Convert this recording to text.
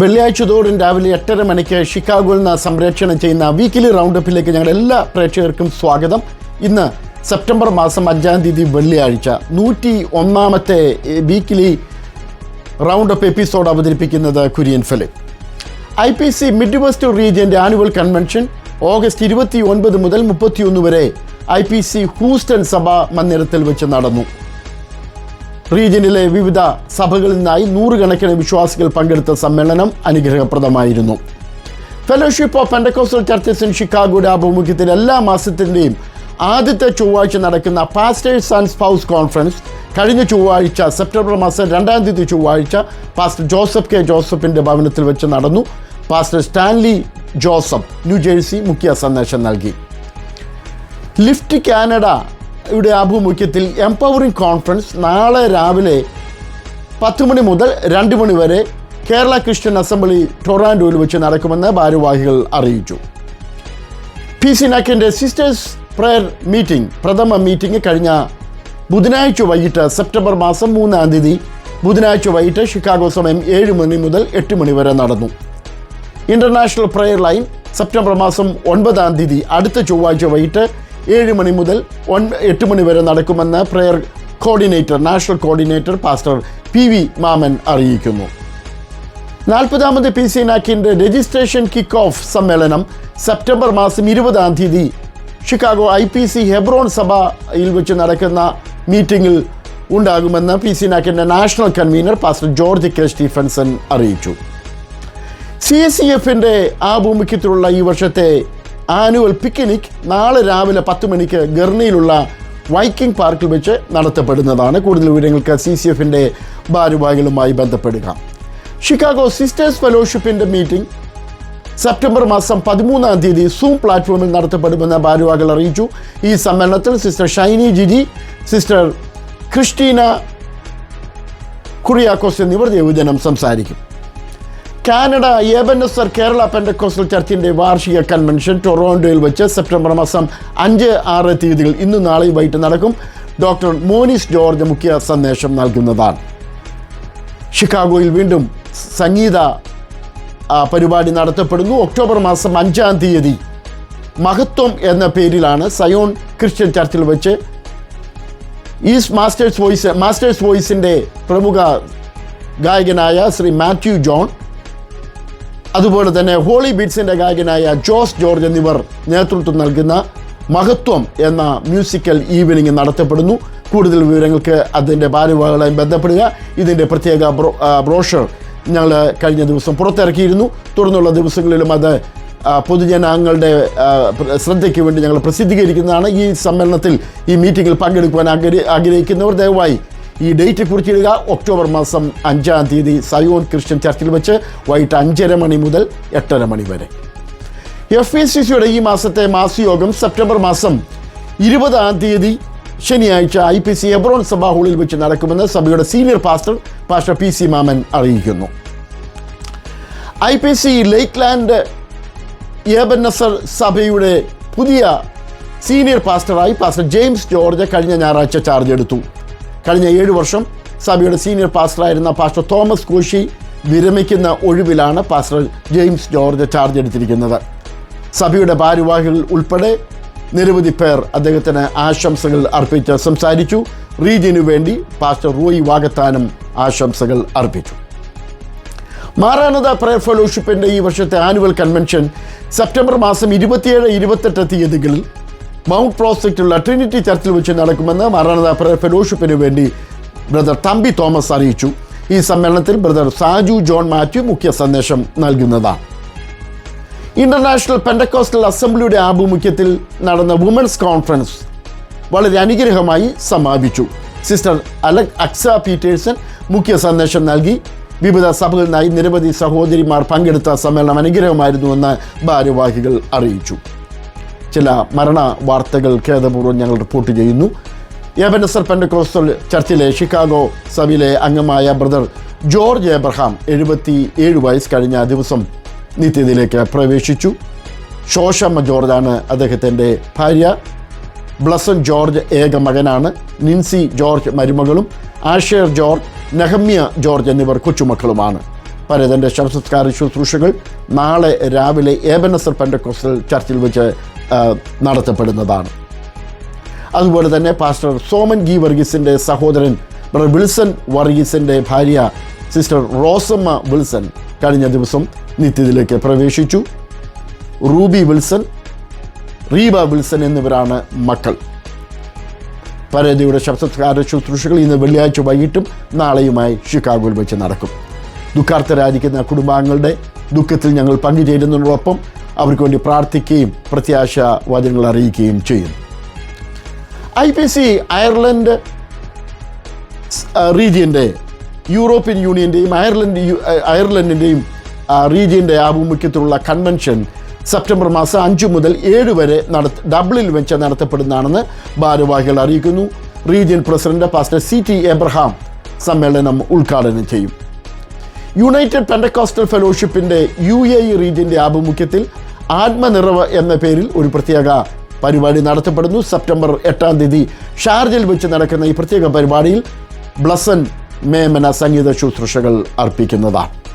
വെള്ളിയാഴ്ച തോറും രാവിലെ എട്ടര മണിക്ക് ഷിക്കാഗോയിൽ നിന്ന് സംപ്രേക്ഷണം ചെയ്യുന്ന വീക്കിലി റൗണ്ടപ്പിലേക്ക് ഞങ്ങൾ എല്ലാ പ്രേക്ഷകർക്കും സ്വാഗതം. ഇന്ന് സെപ്റ്റംബർ മാസം അഞ്ചാം തീയതി വെള്ളിയാഴ്ച. നൂറ്റി ഒന്നാമത്തെ വീക്കിലി റൗണ്ടപ്പ് എപ്പിസോഡ് അവതരിപ്പിക്കുന്നത് Kurian Philip. I P C mid west റീജിയന്റെ annual convention August ഇരുപത്തി ഒൻപത് മുതൽ മുപ്പത്തിയൊന്ന് വരെ ഐ പി സി ഹൂസ്റ്റൺ സഭാ മന്ദിരത്തിൽ വെച്ച് നടന്നു. റീജിയനിലെ വിവിധ സഭകളിൽ നിന്നായി നൂറുകണക്കിന് വിശ്വാസികൾ പങ്കെടുത്ത സമ്മേളനം അനുഗ്രഹപ്രദമായിരുന്നു. Fellowship of Pentecostal churches in ഷിക്കാഗോയുടെ ആഭിമുഖ്യത്തിൽ എല്ലാ മാസത്തിന്റെയും ആദ്യത്തെ ചൊവ്വാഴ്ച നടക്കുന്ന പാസ്റ്റേഴ്സ് ആൻഡ് സ്പൗസ് കോൺഫറൻസ് കഴിഞ്ഞ ചൊവ്വാഴ്ച സെപ്റ്റംബർ മാസം രണ്ടാം തീയതി ചൊവ്വാഴ്ച പാസ്റ്റർ ജോസഫ് കെ ജോസഫിന്റെ ഭവനത്തിൽ വെച്ച് നടന്നു. പാസ്റ്റർ സ്റ്റാൻലി ജോസഫ് ന്യൂജേഴ്സി മുഖ്യ സന്ദേശം നൽകി. ലിഫ്റ്റ് കാനഡയുടെ ആഭിമുഖ്യത്തിൽ എംപവറിംഗ് കോൺഫറൻസ് നാളെ രാവിലെ പത്ത് മണി മുതൽ രണ്ട് മണി വരെ കേരള ക്രിസ്ത്യൻ അസംബ്ലി ടൊറാൻഡോയിൽ വെച്ച് നടക്കുമെന്ന് ഭാരവാഹികൾ അറിയിച്ചു. പി സി നാക്കിന്റെ സിസ്റ്റേഴ്സ് പ്രയർ മീറ്റിംഗ് പ്രഥമ മീറ്റിംഗ് കഴിഞ്ഞ ബുധനാഴ്ച വൈകിട്ട് സെപ്റ്റംബർ മാസം മൂന്നാം തീയതി ബുധനാഴ്ച വൈകിട്ട് ഷിക്കാഗോ സമയം ഏഴ് മണി മുതൽ എട്ട് മണി വരെ നടന്നു. ഇന്റർനാഷണൽ പ്രയർ ലൈൻ സെപ്റ്റംബർ മാസം ഒൻപതാം തീയതി അടുത്ത ചൊവ്വാഴ്ച വൈകിട്ട് ഏഴ് മണി മുതൽ ഒൻ എട്ട് മണി വരെ നടക്കുമെന്ന് prayer coordinator national coordinator pastor P V Mammen അറിയിക്കുന്നു. നാൽപ്പതാമത് പി സി നാക്കിന്റെ രജിസ്ട്രേഷൻ കിക്ക് ഓഫ് സമ്മേളനം സെപ്റ്റംബർ മാസം ഇരുപതാം തീയതി Chicago I P C Hebron സഭയിൽ വെച്ച് നടക്കുന്ന മീറ്റിംഗിൽ ഉണ്ടാകുമെന്ന് P C നാക്കിന്റെ national convener pastor George K. Stephenson അറിയിച്ചു. സി എസ് സി എഫിന്റെ ആഭിമുഖ്യത്തിലുള്ള ഈ വർഷത്തെ ആനുവൽ പിക്നിക് നാളെ രാവിലെ പത്ത് മണിക്ക് ഗർണിയിലുള്ള വൈക്കിംഗ് പാർക്കിൽ വെച്ച് നടത്തപ്പെടുന്നതാണ്. കൂടുതൽ വിവരങ്ങൾക്ക് സി സി എഫിന്റെ ഭാരവാഹികളുമായി ബന്ധപ്പെടുക. ഷിക്കാഗോ സിസ്റ്റേഴ്സ് ഫെലോഷിപ്പിന്റെ മീറ്റിംഗ് സെപ്റ്റംബർ മാസം പതിമൂന്നാം തീയതി സൂം പ്ലാറ്റ്ഫോമിൽ നടത്തപ്പെടുമെന്ന് ഭാരവാഹികൾ അറിയിച്ചു. ഈ സമ്മേളനത്തിൽ sister Shiny Jiji sister Christina Kuriakose എന്നിവർ ദേവജനം സംസാരിക്കും. കാനഡ ഏബനസർ കേരള പെൻഡക്കോസ്റ്റൽ ചർച്ചിന്റെ വാർഷിക കൺവെൻഷൻ ടൊറോണ്ടോയിൽ വെച്ച് സെപ്റ്റംബർ മാസം അഞ്ച് ആറ് തീയതികൾ ഇന്നും നാളെയും വൈകിട്ട് നടക്കും. ഡോക്ടർ മോനിസ് ജോർജ് മുഖ്യ സന്ദേശം നൽകുന്നതാണ്. ഷിക്കാഗോയിൽ വീണ്ടും സംഗീത പരിപാടി നടത്തപ്പെടുന്നു. ഒക്ടോബർ മാസം അഞ്ചാം തീയതി. മഹത്വം എന്ന പേരിലാണ് സയോൺ ക്രിസ്ത്യൻ ചർച്ചിൽ വെച്ച് ഈസ് മാസ്റ്റേഴ്സ് വോയിസ് മാസ്റ്റേഴ്സ് വോയിസിന്റെ പ്രമുഖ ഗായകനായ ശ്രീ മാത്യു ജോൺ അതുപോലെ തന്നെ ഹോളി ബീറ്റ്സിന്റെ ഗായകനായ ജോസ് ജോർജ് എന്നിവർ നേതൃത്വം നൽകുന്ന മഹത്വം എന്ന മ്യൂസിക്കൽ ഈവനിങ് നടത്തപ്പെടുന്നു. കൂടുതൽ വിവരങ്ങൾക്ക് അതിന്റെ ഭാരവാഹികളെ ബന്ധപ്പെടുക. ഇതിന്റെ പ്രത്യേക ബ്രോ ബ്രോഷർ ഞങ്ങൾ കഴിഞ്ഞ ദിവസം പുറത്തിറക്കിയിരുന്നു. തുടർന്നുള്ള ദിവസങ്ങളിലും അത് പൊതുജനങ്ങളുടെ ശ്രദ്ധയ്ക്ക് വേണ്ടി ഞങ്ങൾ പ്രസിദ്ധീകരിക്കുന്നതാണ്. ഈ സമ്മേളനത്തിൽ ഈ മീറ്റിങ്ങിൽ പങ്കെടുക്കുവാൻ ആഗ്രഹി ആഗ്രഹിക്കുന്നവർ ദയവായി ഈ ഡേറ്റ് കുറിച്ചിടുക. ഒക്ടോബർ മാസം അഞ്ചാം തീയതി സയോൺ ക്രിസ്ത്യൻ ചർച്ചിൽ വെച്ച് വൈകിട്ട് അഞ്ചര മണി മുതൽ എട്ടര മണി വരെ. എഫ് എ സി സിയുടെ ഈ മാസത്തെ മാസയോഗം സെപ്റ്റംബർ മാസം ഇരുപതാം തീയതി ശനിയാഴ്ച ഐ പി സി എബ്രോൺ സഭാ ഹാളിൽ വെച്ച് നടക്കുമെന്ന് സഭയുടെ senior pastor pastor P C Mammen അറിയിക്കുന്നു. I P C lakeland Ebenezer സഭയുടെ പുതിയ സീനിയർ പാസ്റ്ററായി പാസ്റ്റർ ജെയിംസ് ജോർജ് കഴിഞ്ഞ ഞായറാഴ്ച ചാർജ് എടുത്തു. കഴിഞ്ഞ ഏഴ് വർഷം സഭയുടെ സീനിയർ പാസ്റ്ററായിരുന്ന പാസ്റ്റർ തോമസ് കോശി വിരമിക്കുന്ന ഒഴിവിലാണ് പാസ്റ്റർ ജെയിംസ് ജോർജ് ചാർജ് എടുത്തിരിക്കുന്നത്. സഭയുടെ ഭാരവാഹികൾ ഉൾപ്പെടെ നിരവധി പേർ അദ്ദേഹത്തിന് ആശംസകൾ അർപ്പിച്ച് സംസാരിച്ചു. റീജിയനു വേണ്ടി പാസ്റ്റർ റോയി വാഗത്താനും ആശംസകൾ അർപ്പിച്ചു. മാറാനത പ്രയർ ഫെലോഷിപ്പിന്റെ ഈ വർഷത്തെ ആനുവൽ കൺവെൻഷൻ സെപ്റ്റംബർ മാസം ഇരുപത്തിയേഴ് ഇരുപത്തെട്ട് തീയതികളിൽ മൗണ്ട് പ്രോസ്പെക്റ്റുള്ള ട്രിനിറ്റി ചർച്ചിൽ വെച്ച് നടക്കുമെന്ന് പ്രയർ ഫെലോഷിപ്പിന് വേണ്ടി ബ്രദർ തമ്പി തോമസ് അറിയിച്ചു. ഈ സമ്മേളനത്തിൽ ബ്രദർ സാജു ജോൺ മാത്യു മുഖ്യ സന്ദേശം നൽകുന്നതാണ്. ഇന്റർനാഷണൽ പെൻഡക്കോസ്റ്റൽ അസംബ്ലിയുടെ ആഭിമുഖ്യത്തിൽ നടന്ന വുമൻസ് കോൺഫറൻസ് വളരെ അനുഗ്രഹമായി സമാപിച്ചു. സിസ്റ്റർ അലക് അക്സ പീറ്റേഴ്സൺ മുഖ്യ സന്ദേശം നൽകി. വിവിധ സഭകളിൽ നിന്നായി നിരവധി സഹോദരിമാർ പങ്കെടുത്ത സമ്മേളനം അനുഗ്രഹമായിരുന്നുവെന്ന് ഭാരവാഹികൾ അറിയിച്ചു. ചില മരണ വാർത്തകൾ ഖേദപൂർവം ഞങ്ങൾ റിപ്പോർട്ട് ചെയ്യുന്നു. ഏബനസർ പെൻഡക്രോസൽ ചർച്ചിലെ ഷിക്കാഗോ സഭയിലെ അംഗമായ ബ്രദർ ജോർജ് എബ്രഹാം എഴുപത്തി ഏഴ് വയസ്സ് കഴിഞ്ഞ ദിവസം നിത്യതയിലേക്ക് പ്രവേശിച്ചു. ശോഷമ്മ ജോർജാണ് അദ്ദേഹത്തിന്റെ ഭാര്യ. ബ്ലസൻ ജോർജ് ഏക മകനാണ്. നിൻസി ജോർജ് മരുമകളും ആഷേർ ജോർജ് നെഹമ്യ ജോർജ് എന്നിവർ കൊച്ചുമക്കളുമാണ്. പരേതന്റെ ശവസംസ്കാര ശുശ്രൂഷകൾ നാളെ രാവിലെ ഏബനസർ പെൻഡക്കോസ്റ്റൽ ചർച്ചിൽ വെച്ച് നടത്തപ്പെടുന്നതാണ്. അതുപോലെ തന്നെ പാസ്റ്റർ സോമൻ ഗി വർഗീസിന്റെ സഹോദരൻ ബ്രദർ വിൽസൺ വർഗീസിന്റെ ഭാര്യ സിസ്റ്റർ റോസമ്മ വിൽസൺ കഴിഞ്ഞ ദിവസം നിത്യത്തിലേക്ക് പ്രവേശിച്ചു. റൂബി വിൽസൺ റീബ വിൽസൺ എന്നിവരാണ് മക്കൾ. പരേതയുടെ ശബ്ദകാര ശുശ്രൂഷകൾ ഇന്ന് വെള്ളിയാഴ്ച വൈകിട്ടും നാളെയുമായി ഷിക്കാഗോയിൽ വെച്ച് നടക്കും. ദുഃഖാർത്ഥരായിരിക്കുന്ന കുടുംബാംഗങ്ങളുടെ ദുഃഖത്തിൽ ഞങ്ങൾ പങ്കുചേരുന്നതിനോടൊപ്പം അവർക്ക് വേണ്ടി പ്രാർത്ഥിക്കുകയും പ്രത്യാശ വചനങ്ങൾ അറിയിക്കുകയും ചെയ്യുന്നു. ഐ പി സി അയർലൻഡ് റീജിയന്റെ യൂറോപ്യൻ യൂണിയന്റെയും അയർലൻഡ് അയർലൻഡിന്റെയും റീജിയന്റെ ആഭിമുഖ്യത്തിലുള്ള കൺവെൻഷൻ സെപ്റ്റംബർ മാസം അഞ്ച് മുതൽ ഏഴ് വരെ നടത്ത ഡബ്ലിൽ വെച്ച് നടത്തപ്പെടുന്നതാണെന്ന് ഭാരവാഹികൾ അറിയിക്കുന്നു. Region president pastor C T Abraham സമ്മേളനം ഉദ്ഘാടനം ചെയ്യും. യുണൈറ്റഡ് പെൻഡക്കോസ്റ്റൽ ഫെലോഷിപ്പിന്റെ യു എ ഇ റീജിയന്റെ ആഭിമുഖ്യത്തിൽ ആത്മനിറവ് എന്ന പേരിൽ ഒരു പ്രത്യേക പരിപാടി നടത്തപ്പെടുന്നു. സെപ്റ്റംബർ എട്ടാം തീയതി ഷാർജയിൽ വെച്ച് നടക്കുന്ന ഈ പ്രത്യേക പരിപാടിയിൽ ബ്ലസൻ മേമന സംഗീത ശുശ്രൂഷകൾ അർപ്പിക്കുന്നതാണ്.